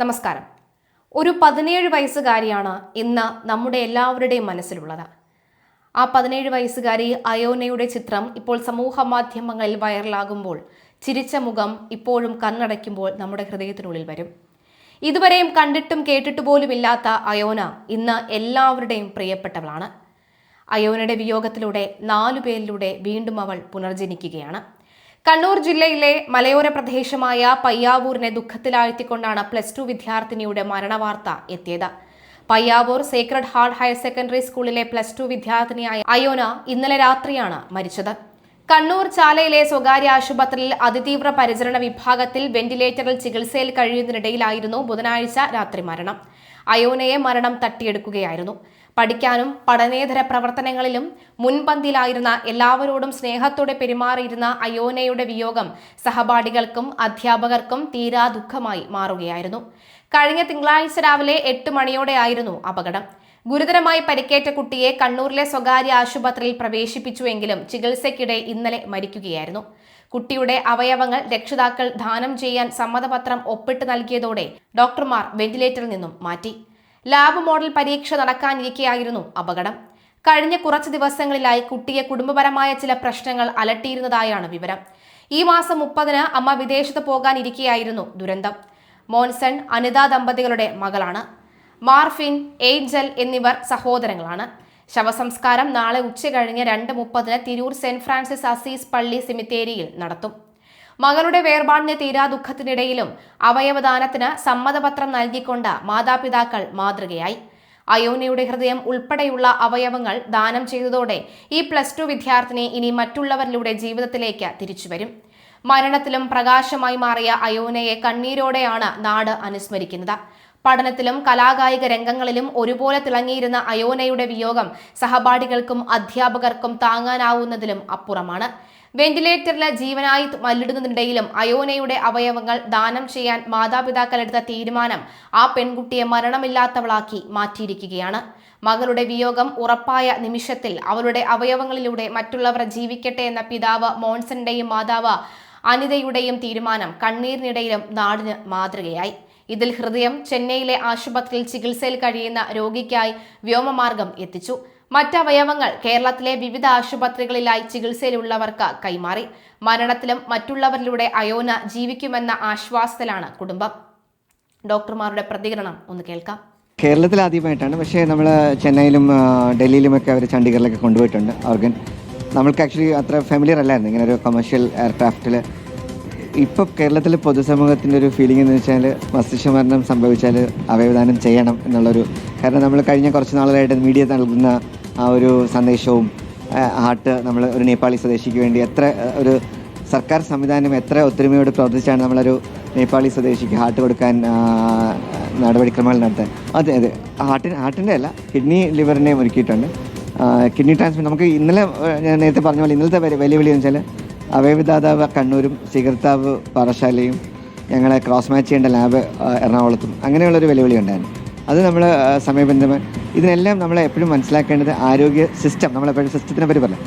നമസ്കാരം. ഒരു പതിനേഴ് വയസ്സുകാരിയാണ് ഇന്ന് നമ്മുടെ എല്ലാവരുടെയും മനസ്സിലുള്ളത്. ആ പതിനേഴ് വയസ്സുകാരി അയോനയുടെ ചിത്രം ഇപ്പോൾ സമൂഹ മാധ്യമങ്ങളിൽ വൈറലാകുമ്പോൾ ചിരിച്ച മുഖം ഇപ്പോഴും കണ്ണടയ്ക്കുമ്പോൾ നമ്മുടെ ഹൃദയത്തിനുള്ളിൽ വരും. ഇതുവരെയും കണ്ടിട്ടും കേട്ടിട്ട് പോലും ഇല്ലാത്ത അയോന ഇന്ന് എല്ലാവരുടെയും പ്രിയപ്പെട്ടവളാണ്. അയോനയുടെ വിയോഗത്തിലൂടെ നാലു പേരിലൂടെ വീണ്ടും അവൾ പുനർജനിക്കുകയാണ്. കണ്ണൂർ ജില്ലയിലെ മലയോര പ്രദേശമായ പയ്യാവൂരിനെ ദുഃഖത്തിലാഴ്ത്തിക്കൊണ്ടാണ് പ്ലസ് ടു വിദ്യാർത്ഥിനിയുടെ മരണവാർത്ത എത്തിയത്. Payyavoor Sacred Heart Higher Secondary സ്കൂളിലെ പ്ലസ് ടു വിദ്യാർത്ഥിനിയായ അയോന ഇന്നലെ രാത്രിയാണ് മരിച്ചത്. കണ്ണൂർ ചാലയിലെ സ്വകാര്യ ആശുപത്രിയിൽ അതിതീവ്ര പരിചരണ വിഭാഗത്തിൽ വെന്റിലേറ്ററിൽ ചികിത്സയിൽ കഴിയുന്നതിനിടയിലായിരുന്നു ബുധനാഴ്ച രാത്രി മരണം. അയോനയെ മരണം തട്ടിയെടുക്കുകയായിരുന്നു. പഠിക്കാനും പഠനേതര പ്രവർത്തനങ്ങളിലും മുൻപന്തിയിലായിരുന്ന എല്ലാവരോടും സ്നേഹത്തോടെ പെരുമാറിയിരുന്ന അയോനയുടെ വിയോഗം സഹപാഠികൾക്കും അധ്യാപകർക്കും തീരാ ദുഃഖമായി മാറുകയായിരുന്നു. കഴിഞ്ഞ തിങ്കളാഴ്ച രാവിലെ എട്ട് മണിയോടെയായിരുന്നു അപകടം. ഗുരുതരമായി പരിക്കേറ്റ കുട്ടിയെ കണ്ണൂരിലെ സ്വകാര്യ ആശുപത്രിയിൽ പ്രവേശിപ്പിച്ചുവെങ്കിലും ചികിത്സയ്ക്കിടെ ഇന്നലെ മരിക്കുകയായിരുന്നു. കുട്ടിയുടെ അവയവങ്ങൾ രക്ഷിതാക്കൾ ദാനം ചെയ്യാൻ സമ്മതപത്രം ഒപ്പിട്ട് നൽകിയതോടെ ഡോക്ടർമാർ വെന്റിലേറ്ററിൽ നിന്നും മാറ്റി. ലാബ് മോഡൽ പരീക്ഷ നടക്കാനിരിക്കെയായിരുന്നു അപകടം. കഴിഞ്ഞ കുറച്ച് ദിവസങ്ങളിലായി കുട്ടിയെ കുടുംബപരമായ ചില പ്രശ്നങ്ങൾ അലട്ടിയിരുന്നതായാണ് വിവരം. ഈ മാസം മുപ്പതിന് അമ്മ വിദേശത്ത് പോകാനിരിക്കെയായിരുന്നു ദുരന്തം. മോൻസൺ അനിത ദമ്പതികളുടെ മകളാണ്. മാർഫിൻ ഏഞ്ചൽ എന്നിവർ സഹോദരങ്ങളാണ്. ശവസംസ്കാരം നാളെ ഉച്ചകഴിഞ്ഞ് രണ്ട് മുപ്പതിന് തിരൂർ സെന്റ് ഫ്രാൻസിസ് അസീസ് പള്ളി സെമിത്തേരിയിൽ നടത്തും. മകളുടെ വേർപാടിന് തീരാ ദുഃഖത്തിനിടയിലും അവയവദാനത്തിന് സമ്മതപത്രം നൽകിക്കൊണ്ട് മാതാപിതാക്കൾ മാതൃകയായി. അയോനയുടെ ഹൃദയം ഉൾപ്പെടെയുള്ള അവയവങ്ങൾ ദാനം ചെയ്തതോടെ ഈ പ്ലസ് ടു വിദ്യാർത്ഥിനി ഇനി മറ്റുള്ളവരിലൂടെ ജീവിതത്തിലേക്ക് തിരിച്ചുവരും. മരണത്തിലും പ്രകാശമായി മാറിയ അയോനയെ കണ്ണീരോടെയാണ് നാട് അനുസ്മരിക്കുന്നത്. പഠനത്തിലും കലാകായിക രംഗങ്ങളിലും ഒരുപോലെ തിളങ്ങിയിരുന്ന അയോനയുടെ വിയോഗം സഹപാഠികൾക്കും അധ്യാപകർക്കും താങ്ങാനാവുന്നതിലും അപ്പുറമാണ്. വെന്റിലേറ്ററിൽ ജീവനായി മല്ലിടുന്നതിനിടയിലും അയോനയുടെ അവയവങ്ങൾ ദാനം ചെയ്യാൻ മാതാപിതാക്കളെടുത്ത തീരുമാനം ആ പെൺകുട്ടിയെ മരണമില്ലാത്തവളാക്കി മാറ്റിയിരിക്കുകയാണ്. മകളുടെ വിയോഗം ഉറപ്പായ നിമിഷത്തിൽ അവളുടെ അവയവങ്ങളിലൂടെ മറ്റുള്ളവർ ജീവിക്കട്ടെ എന്ന പിതാവ് മോൺസന്റെയും മാതാവ് അനിതയുടെയും തീരുമാനം കണ്ണീരിനിടയിലും നാടിന് മാതൃകയായി. ഇതിൽ ഹൃദയം ചെന്നൈയിലെ ആശുപത്രിയിൽ ചികിത്സയിൽ കഴിയുന്ന രോഗിക്കായി വ്യോമമാർഗം എത്തിച്ചു. മറ്റവയവങ്ങൾ കേരളത്തിലെ വിവിധ ആശുപത്രികളിലായി ചികിത്സയിലുള്ളവർക്ക് കൈമാറി. മരണത്തിലും മറ്റുള്ളവരിലൂടെ അയോന ജീവിക്കുമെന്ന ആശ്വാസത്തിലാണ് കുടുംബം. ഡോക്ടർമാരുടെ പ്രതികരണം ഒന്ന് കേൾക്കാം. കേരളത്തിൽ ആദ്യമായിട്ടാണ്. പക്ഷേ നമ്മൾ ചെന്നൈയിലും ഡൽഹിയിലുമൊക്കെ അവർ ചണ്ഡീഗറിലൊക്കെ കൊണ്ടുപോയിട്ടുണ്ട്. ഓർഗൻ നമ്മൾക്ക് ആക്ച്വലി അത്ര ഫെമിലിയർ അല്ലായിരുന്നു. ഇങ്ങനെ ഒരു കൊമേഴ്ഷ്യൽ എയർക്രാഫ്റ്റിൽ ഇപ്പോൾ കേരളത്തിലെ പൊതുസമൂഹത്തിന്റെ ഒരു ഫീലിംഗ് എന്ന് വെച്ചാൽ മസ്തിഷ്ക മരണം സംഭവിച്ചാൽ അവയവദാനം ചെയ്യണം എന്നുള്ളൊരു കാരണം നമ്മൾ കഴിഞ്ഞ കുറച്ച് നാളുകളായിട്ട് മീഡിയ നൽകുന്ന ആ ഒരു സന്ദേശവും ഹാർട്ട് നമ്മൾ ഒരു നേപ്പാളി സ്വദേശിക്ക് വേണ്ടി എത്ര ഒരു സർക്കാർ സംവിധാനം എത്ര ഒത്തൊരുമയോട് പ്രവർത്തിച്ചാണ് നമ്മളൊരു നേപ്പാളി സ്വദേശിക്ക് ഹാർട്ട് കൊടുക്കാൻ നടപടിക്രമങ്ങൾ നടത്താൻ. അതെ അതെ. ഹാർട്ടിന് ഹാർട്ടിന്റെ അല്ല കിഡ്നി ലിവറിനെയും ഒരുക്കിയിട്ടുണ്ട്. കിഡ്നി ട്രാൻസ്പ്ലാന്റ് നമുക്ക് ഇന്നലെ ഞാൻ നേരത്തെ പറഞ്ഞ പോലെ ഇന്നലത്തെ വെല്ല്- വെല്ലുവിളി എന്ന് വെച്ചാൽ അവയവദാതാവ് കണ്ണൂരും സ്വീകർത്താവ് പാറശാലയും ഞങ്ങളെ ക്രോസ് മാച്ച് ചെയ്യേണ്ട ലാബ് എറണാകുളത്തും. അങ്ങനെയുള്ളൊരു വെല്ലുവിളി ഉണ്ടായിരുന്നു. അത് നമ്മൾ സമയബന്ധമായി ഇതിനെല്ലാം നമ്മൾ എപ്പോഴും മനസ്സിലാക്കേണ്ടത് ആരോഗ്യ സിസ്റ്റം നമ്മളെപ്പോഴും സിസ്റ്റത്തിനെ പറ്റി പറയാം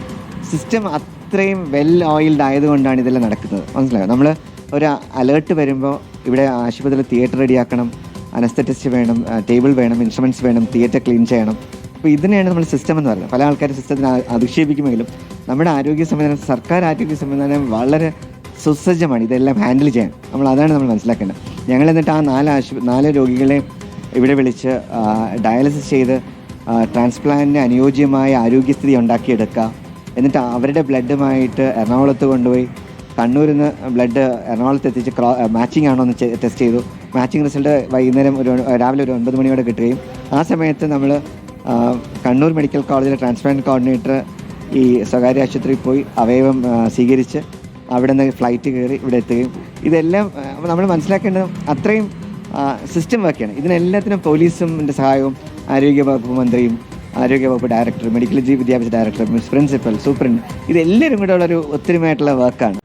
സിസ്റ്റം അത്രയും വെൽ ഓയിൽഡ് ആയതുകൊണ്ടാണ് ഇതെല്ലാം നടക്കുന്നത്. മനസ്സിലായോ? നമ്മൾ ഒരു അലേർട്ട് വരുമ്പോൾ ഇവിടെ ആശുപത്രിയിൽ തിയേറ്റർ റെഡിയാക്കണം അനസ്തറ്റിസ്റ്റ് വേണം ടേബിൾ വേണം ഇൻസ്ട്രുമെന്റ്സ് വേണം തിയേറ്റർ ക്ലീൻ ചെയ്യണം. അപ്പോൾ ഇതിനെയാണ് നമ്മൾ സിസ്റ്റം എന്ന് പറയുന്നത്. പല ആൾക്കാരും സിസ്റ്റത്തിന് അധിക്ഷേപിക്കുമെങ്കിലും നമ്മുടെ ആരോഗ്യ സംവിധാനം സർക്കാർ ആരോഗ്യ സംവിധാനം വളരെ സുസജ്ജമാണ്. ഇതെല്ലാം ഹാൻഡിൽ ചെയ്യാൻ. നമ്മൾ അതാണ് നമ്മൾ മനസ്സിലാക്കേണ്ടത്. ഞങ്ങൾ എന്നിട്ട് ആ നാല് ആശു നാല് രോഗികളെ ഇവിടെ വിളിച്ച് ഡയാലിസിസ് ചെയ്ത് ട്രാൻസ്പ്ലാന്റിന് അനുയോജ്യമായ ആരോഗ്യസ്ഥിതി ഉണ്ടാക്കിയെടുക്കുക എന്നിട്ട് അവരുടെ ബ്ലഡുമായിട്ട് എറണാകുളത്ത് കൊണ്ടുപോയി കണ്ണൂരിൽ നിന്ന് ബ്ലഡ് എറണാകുളത്ത് എത്തിച്ച് ക്രോ മാച്ചിങ് ആണോ എന്ന് ടെസ്റ്റ് ചെയ്തു. മാച്ചിങ് റിസൾട്ട് വൈകുന്നേരം ഒരു രാവിലെ ഒരു ഒൻപത് മണിയോടെ കിട്ടുകയും ആ സമയത്ത് നമ്മൾ കണ്ണൂർ മെഡിക്കൽ കോളേജിലെ ട്രാൻസ്പ്ലാന്റ് കോർഡിനേറ്റർ ഈ സ്വകാര്യ ആശുപത്രിയിൽ പോയി അവയവം സ്വീകരിച്ച് അവിടെ നിന്ന് ഫ്ലൈറ്റ് കയറി ഇവിടെ എത്തുകയും. ഇതെല്ലാം നമ്മൾ മനസ്സിലാക്കേണ്ടത് അത്രയും സിസ്റ്റം വർക്കാണ് ഇതിനെല്ലാത്തിനും പോലീസും സഹായവും ആരോഗ്യവകുപ്പ് മന്ത്രിയും ആരോഗ്യവകുപ്പ് ഡയറക്ടർ മെഡിക്കൽ ജി വിദ്യാഭ്യാസ ഡയറക്ടർ മിസ് പ്രിൻസിപ്പൽ സൂപ്രണ്ട് ഇതെല്ലാവരും കൂടെ ഉള്ളൊരു ഒത്തിരിമയായിട്ടുള്ള വർക്കാണ്